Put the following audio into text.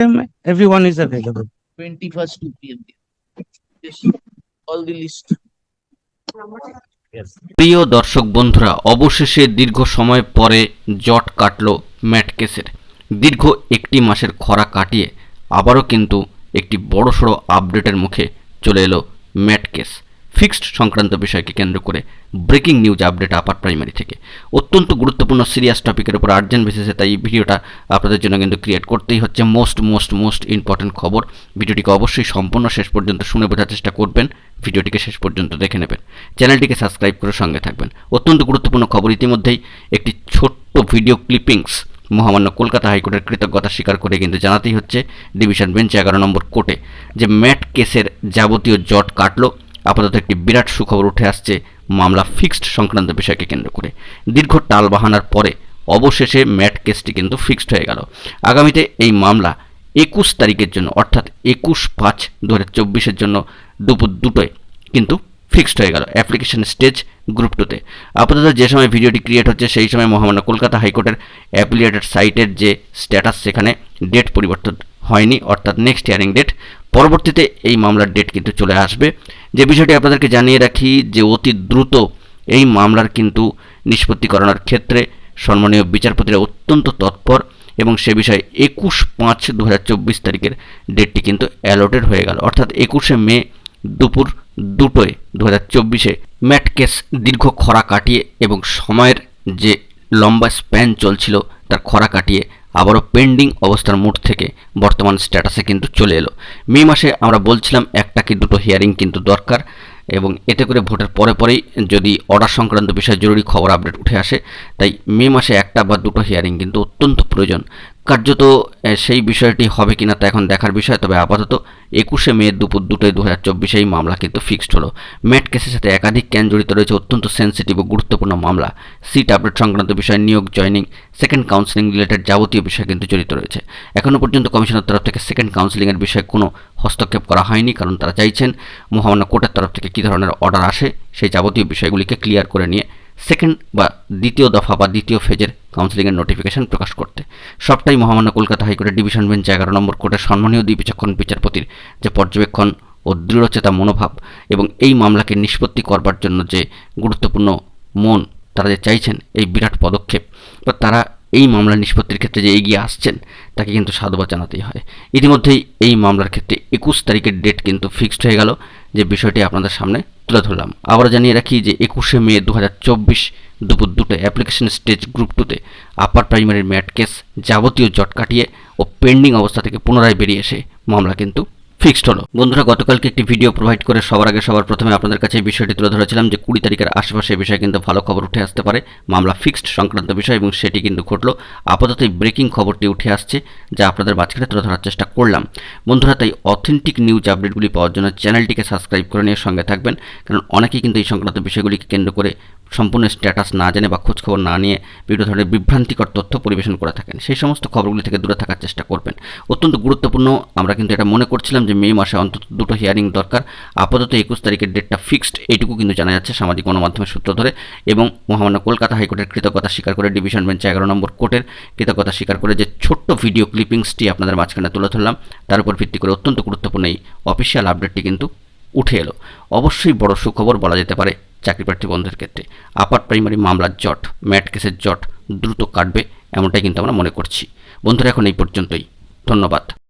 everyone is available. twenty-first two P Yes, all the list. Yes. প্রিয় দর্শক বন্ধুরা অবশেষে দীর্ঘ সময় পরে জট কাটল ম্যাটকেসের দীর্ঘ একটি মাসের খরা কাটিয়ে আবারও কিন্তু একটি বড়সড় আপডেটের মুখে চলে এলো ম্যাটকেস ফিক্সড সংক্রান্ত বিষয়কে কেন্দ্র করে breaking news update upper primary থেকে। অত্যন্ত গুরুত্বপূর্ণ সিরিয়াস টপিকের উপর আর্জেন্ট বেসিসে তাই এই ভিডিওটা আপনাদের জন্য কিন্তু ক্রিয়েট করতেই হচ্ছে। মোস্ট মোস্ট মোস্ট ইম্পর্ট্যান্ট খবর। ভিডিওটিকে অবশ্যই সম্পূর্ণ শেষ পর্যন্ত শুনে বোঝার চেষ্টা করবেন। ভিডিওটিকে শেষ পর্যন্ত দেখে নেবেন। চ্যানেলটিকে সাবস্ক্রাইব করে সঙ্গে থাকবেন। অত্যন্ত গুরুত্বপূর্ণ খবর ইতিমধ্যেই একটি ছোট্ট ভিডিও ক্লিপিংস মহামান্য কলকাতা হাইকোর্টের কৃতজ্ঞতা স্বীকার করে কিন্তু জানাতেই হচ্ছে। ডিভিশন বেঞ্চ এগারো নম্বর কোর্টে যে ম্যাট কেসের যাবতীয় জট কাটলো। আপাতত একটি বিরাট সুখবর উঠে আসছে মামলা ফিক্সড সংক্রান্ত বিষয়কে কেন্দ্র করে। দীর্ঘ টাল বাহানার পরে অবশেষে ম্যাট কেসটি কিন্তু ফিক্সড হয়ে গেল। আগামীতে এই মামলা একুশ তারিখের জন্য, অর্থাৎ একুশ পাঁচ দু হাজার জন্য দুপুর দুটোয় কিন্তু ফিক্সড হয়ে গেল অ্যাপ্লিকেশন স্টেজ গ্রুপ টুতে। আপাতত যে সময় ভিডিওটি ক্রিয়েট হচ্ছে, সেই সময় মহামান্য কলকাতা হাইকোর্টের অ্যাপিলিয়েটেড সাইটের যে স্ট্যাটাস, সেখানে ডেট পরিবর্তন হয়নি, অর্থাৎ নেক্সট হিয়ারিং ডেট পরবর্তীতে এই মামলার ডেট কিন্তু চলে আসবে। যে বিষয়টি আপনাদেরকে জানিয়ে রাখি, যে অতি দ্রুত এই মামলার কিন্তু নিষ্পত্তি করানোর ক্ষেত্রে সম্মানীয় বিচারপতিরা অত্যন্ত তৎপর এবং সে বিষয়ে একুশ পাঁচ দু তারিখের ডেটটি কিন্তু অ্যালোটেড হয়ে গেল। অর্থাৎ একুশে মে দুপুর দুটোয় দু হাজার চব্বিশে ম্যাট কেস দীর্ঘ খরা কাটিয়ে এবং সময়ের যে লম্বা স্প্যান চলছিল, তার খরা কাটিয়ে আবারও পেন্ডিং অবস্থার মুড থেকে বর্তমান স্ট্যাটাসে কিন্তু চলে এলো। মে মাসে আমরা বলছিলাম একটা কি দুটো হিয়ারিং কিন্তু দরকার এবং এতে করে ভোটের পরে পরেই যদি অর্ডার সংক্রান্ত বিষয়ে জরুরি খবর আপডেট উঠে আসে, তাই মে মাসে একটা বা দুটো হিয়ারিং কিন্তু অত্যন্ত প্রয়োজন। কার্যত সেই বিষয়টি হবে কিনা তা এখন দেখার বিষয়। তবে আপাতত একুশে মে দুপুর দুটোয় দু হাজার চব্বিশে এই মামলা কিন্তু ফিক্সড হলো। ম্যাট কেসের সাথে একাধিক ক্যান জড়িত রয়েছে অত্যন্ত সেন্সিটিভ ও গুরুত্বপূর্ণ মামলা। সিট আপডেট সংক্রান্ত বিষয় নিয়োগ জয়নিং সেকেন্ড কাউন্সিলিং রিলেটেড যাবতীয় বিষয় কিন্তু জড়িত রয়েছে। এখনও পর্যন্ত কমিশনের তরফ থেকে সেকেন্ড কাউন্সিলিংয়ের বিষয়ে কোনো হস্তক্ষেপ করা হয়নি, কারণ তারা চাইছেন মহামান্য কোর্টের তরফ থেকে কী ধরনের অর্ডার আসে, সেই যাবতীয় বিষয়গুলিকে ক্লিয়ার করে নিয়ে সেকেন্ড বা দ্বিতীয় দফা বা দ্বিতীয় ফেজের কাউন্সিলিংয়ের নোটিফিকেশন প্রকাশ করতে। সবটাই মহামান্য কলকাতা হাইকোর্টের ডিভিশন বেঞ্চ এগারো নম্বর কোর্টের সম্মানীয় দুই বিচক্ষণ বিচারপতির যে পর্যবেক্ষণ ও দৃঢ়চেতা মনোভাব এবং এই মামলাকে নিষ্পত্তি করবার জন্য যে গুরুত্বপূর্ণ মন তারা যে চাইছেন, এই বিরাট পদক্ষেপ। বা তারা এই মামলা নিষ্পত্তির ক্ষেত্রে যে এগিয়ে আসছেন, তাকে কিন্তু সাধুবাদ জানাতেই হয়। ইতিমধ্যেই এই মামলার ক্ষেত্রে একুশ তারিখের ডেট কিন্তু ফিক্সড হয়ে গেল, যে বিষয়টি আপনাদের সামনে তুলে ধরলাম। আবার জানিয়ে রাখি যে একুশে মে দু হাজার চব্বিশ দুপুর দুটো অ্যাপ্লিকেশন স্টেজ গ্রুপ টুতে আপার প্রাইমারি ম্যাট কেস যাবতীয় জট কাটিয়ে ও পেন্ডিং অবস্থা থেকে পুনরায় বেরিয়ে এসে মামলা কিন্তু ফিক্সড হলো। বন্ধুরা, গতকালকে একটি ভিডিও প্রোভাইড করে সবার আগে সবার প্রথমে আপনাদের কাছে এই বিষয়টি তুলে ধরেছিলাম যে কুড়ি তারিখের আশেপাশে বিষয়ে কিন্তু ভালো খবর উঠে আসতে পারে। মামলা ফিক্সড সংক্রান্ত বিষয় এবং সেটি কিন্তু ঘটলো। আপাতত এই ব্রেকিং খবরটি উঠে আসছে যা আপনাদের মাঝখানে তুলে ধরার চেষ্টা করলাম। বন্ধুরা, তাই অথেন্টিক নিউজ আপডেটগুলি পাওয়ার জন্য চ্যানেলটিকে সাবস্ক্রাইব করে নিয়ে সঙ্গে থাকবেন। কারণ অনেকেই কিন্তু এই সংক্রান্ত বিষয়গুলিকে কেন্দ্র করে সম্পূর্ণ স্ট্যাটাস না জেনে বা খোঁজখবর না নিয়ে বিভিন্ন ধরনের বিভ্রান্তিকর তথ্য পরিবেশন করে থাকেন। সেই সমস্ত খবরগুলি থেকে দূরে থাকার চেষ্টা করবেন। অত্যন্ত গুরুত্বপূর্ণ, আমরা কিন্তু এটা মনে করছিলাম যে মে মাসে অন্তত দুটো হিয়ারিং দরকার। আপাতত একুশ তারিখের ডেটটা ফিক্সড এইটুকু কিন্তু জানা যাচ্ছে সামাজিক গণমাধ্যমের সূত্র ধরে এবং মহামান্য কলকাতা হাইকোর্টের কৃতজ্ঞতা স্বীকার করে ডিভিশন বেঞ্চ এগারো নম্বর কোর্টের কৃতজ্ঞতা স্বীকার করে যে ছোট্ট ভিডিও ক্লিপিংসটি আপনাদের মাঝখানে তুলে ধরলাম, তার উপর ভিত্তি করে অত্যন্ত গুরুত্বপূর্ণ এই অফিসিয়াল আপডেটটি কিন্তু উঠে এলো। অবশ্যই বড় সুখবর বলা যেতে পারে চাকরি প্রার্থী বন্ধের ক্ষেত্রে। আপার প্রাইমারি মামলার জট ম্যাট কেসের জট দ্রুত কাটবে, এমনটাই কিন্তু আমরা মনে করছি। বন্ধুরা, এখন এই পর্যন্তই। ধন্যবাদ।